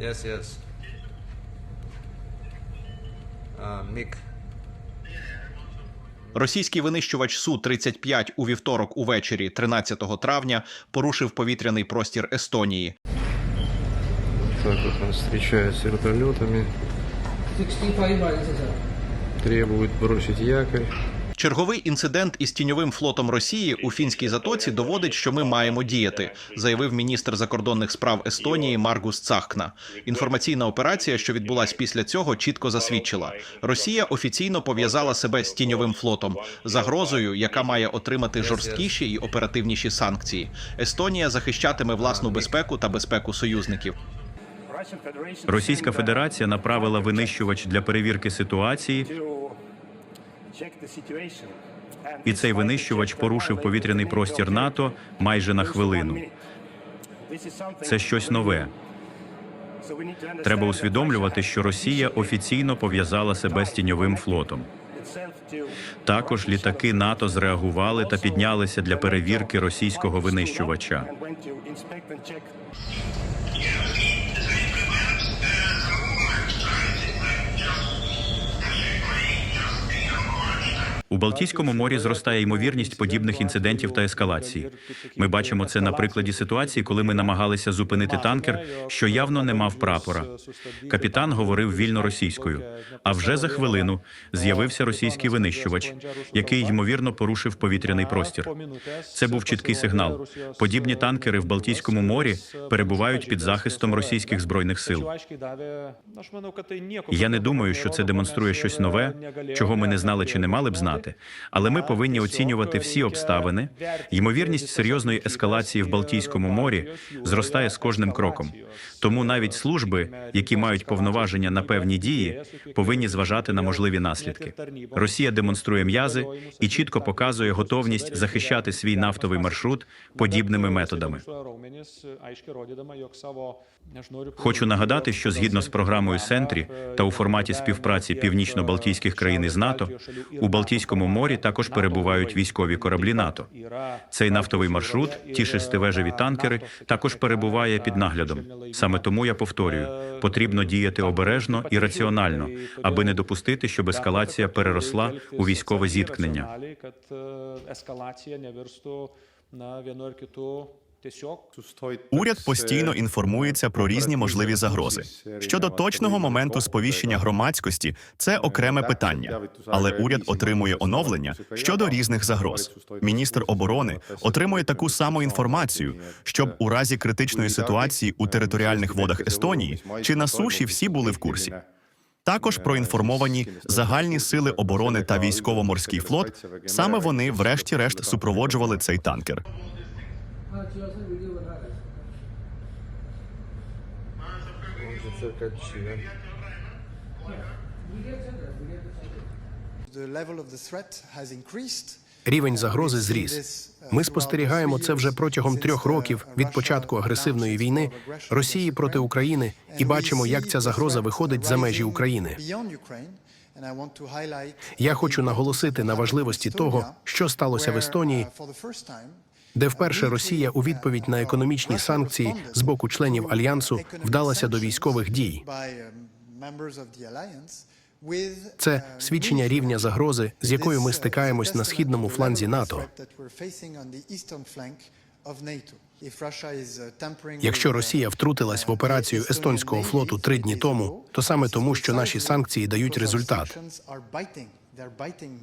Yes, yes. Uh, Mick. Російський винищувач Су-35 у вівторок увечері, 13 травня, порушив повітряний простір Естонії. Так вот нас встречают с вертолетами, 65 miles, sir. требуют бросить якорь. Черговий інцидент із тіньовим флотом Росії у фінській затоці доводить, що ми маємо діяти, заявив міністр закордонних справ Естонії Маргус Цахкна. Інформаційна операція, що відбулась після цього, чітко засвідчила: Росія офіційно пов'язала себе з тіньовим флотом, загрозою, яка має отримати жорсткіші і оперативніші санкції. Естонія захищатиме власну безпеку та безпеку союзників. Російська Федерація направила винищувач для перевірки ситуації, і цей винищувач порушив повітряний простір НАТО майже на хвилину. Це щось нове. Треба усвідомлювати, що Росія офіційно пов'язала себе з тіньовим флотом. Також літаки НАТО зреагували та піднялися для перевірки російського винищувача. У Балтійському морі зростає ймовірність подібних інцидентів та ескалації. Ми бачимо це на прикладі ситуації, коли ми намагалися зупинити танкер, що явно не мав прапора. Капітан говорив вільно російською. А вже за хвилину з'явився російський винищувач, який ймовірно порушив повітряний простір. Це був чіткий сигнал. Подібні танкери в Балтійському морі перебувають під захистом російських збройних сил. Я не думаю, що це демонструє щось нове, чого ми не знали чи не мали б знати. Але ми повинні оцінювати всі обставини. Ймовірність серйозної ескалації в Балтійському морі зростає з кожним кроком. Тому навіть служби, які мають повноваження на певні дії, повинні зважати на можливі наслідки. Росія демонструє м'язи і чітко показує готовність захищати свій нафтовий маршрут подібними методами. Хочу нагадати, що згідно з програмою Сентрі та у форматі співпраці північно-балтійських країн із НАТО у Балтійському морі також перебувають військові кораблі НАТО. Цей нафтовий маршрут, ті шестивежеві танкери, також перебуває під наглядом. Саме тому я повторюю, потрібно діяти обережно і раціонально, аби не допустити, щоб ескалація переросла у військове зіткнення. Уряд постійно інформується про різні можливі загрози. Щодо точного моменту сповіщення громадськості, це окреме питання. Але уряд отримує оновлення щодо різних загроз. Міністр оборони отримує таку саму інформацію, щоб у разі критичної ситуації у територіальних водах Естонії чи на суші всі були в курсі. Також проінформовані загальні сили оборони та військово-морський флот. Саме вони, врешті-решт, супроводжували цей танкер. Рівень загрози зріс. Ми спостерігаємо це вже протягом трьох років від початку агресивної війни Росії проти України. і бачимо, як ця загроза виходить за межі України. Я хочу наголосити на важливості того, що сталося в Естонії, де вперше Росія у відповідь на економічні санкції з боку членів альянсу вдалася до військових дій. Це свідчення рівня загрози, з якою ми стикаємось на східному фланзі НАТО. Якщо Росія втрутилась в операцію естонського флоту три дні тому, то саме тому, що наші санкції дають результат.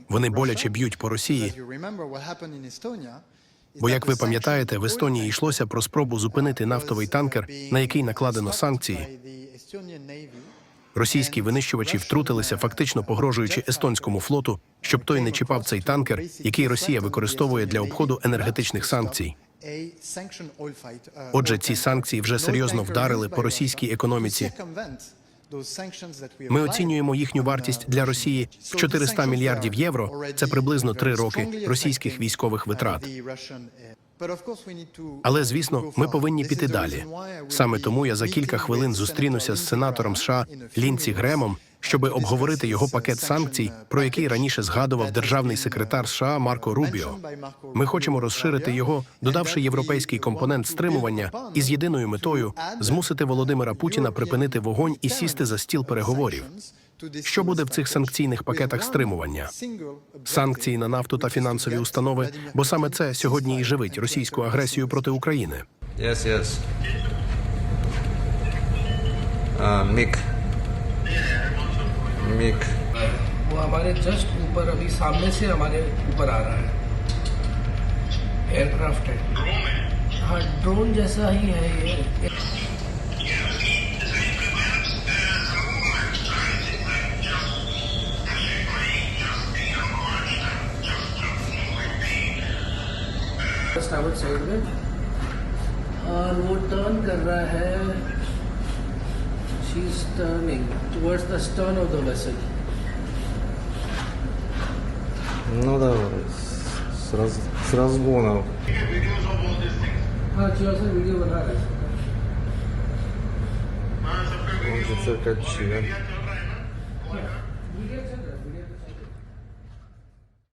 Вони боляче б'ють по Росії. Бо, як ви пам'ятаєте, в Естонії йшлося про спробу зупинити нафтовий танкер, на який накладено санкції. Російські винищувачі втрутилися, фактично погрожуючи естонському флоту, щоб той не чіпав цей танкер, який Росія використовує для обходу енергетичних санкцій. Отже, ці санкції вже серйозно вдарили по російській економіці. Ми оцінюємо їхню вартість для Росії в 400 мільярдів євро. Це приблизно три роки російських військових витрат. Але звісно, ми повинні піти далі. Саме тому я за кілька хвилин зустрінуся з сенатором США Лінці Гремом, щоби обговорити його пакет санкцій, про який раніше згадував державний секретар США Марко Рубіо. Ми хочемо розширити його, додавши європейський компонент стримування із єдиною метою змусити Володимира Путіна припинити вогонь і сісти за стіл переговорів. Що буде в цих санкційних пакетах стримування? Санкції на нафту та фінансові установи, бо саме це сьогодні і живить російську агресію проти України. Yes, yes. Uh. MiG. वो हमारे जस्ट ऊपर अभी सामने से हमारे ऊपर आ रहा है। एयरक्राफ्ट है। हाँ ड्रोन जैसा ही है ये। साइड में। और वो टर्न कर रहा है। she is turning towards the stern of the vessel. Ну да, с, раз, с разгона. А, чё, я видео нравится. Он же циркачи, да?